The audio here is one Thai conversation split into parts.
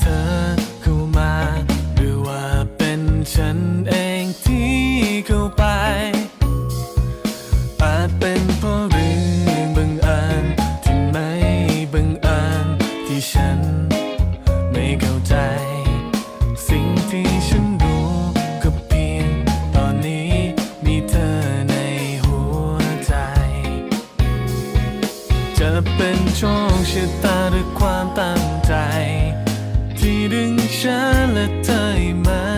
เธอเข้ามาหรือว่าเป็นฉันเองที่เข้าไปอาจเป็นเพราะเรื่องบังอิญที่ไม่บังอิญที่ฉันไม่เข้าใจ สิ่งที่ฉันรู้ก็เพียงตอนนี้มีเธอในหัวใจ จะเป็นโชคชะตาหรือความตั้ง ฉันและเธอไหม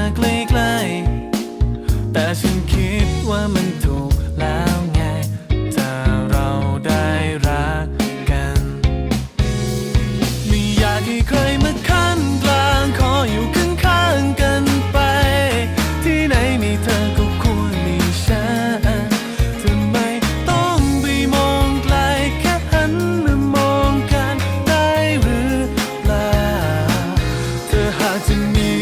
หากจะมี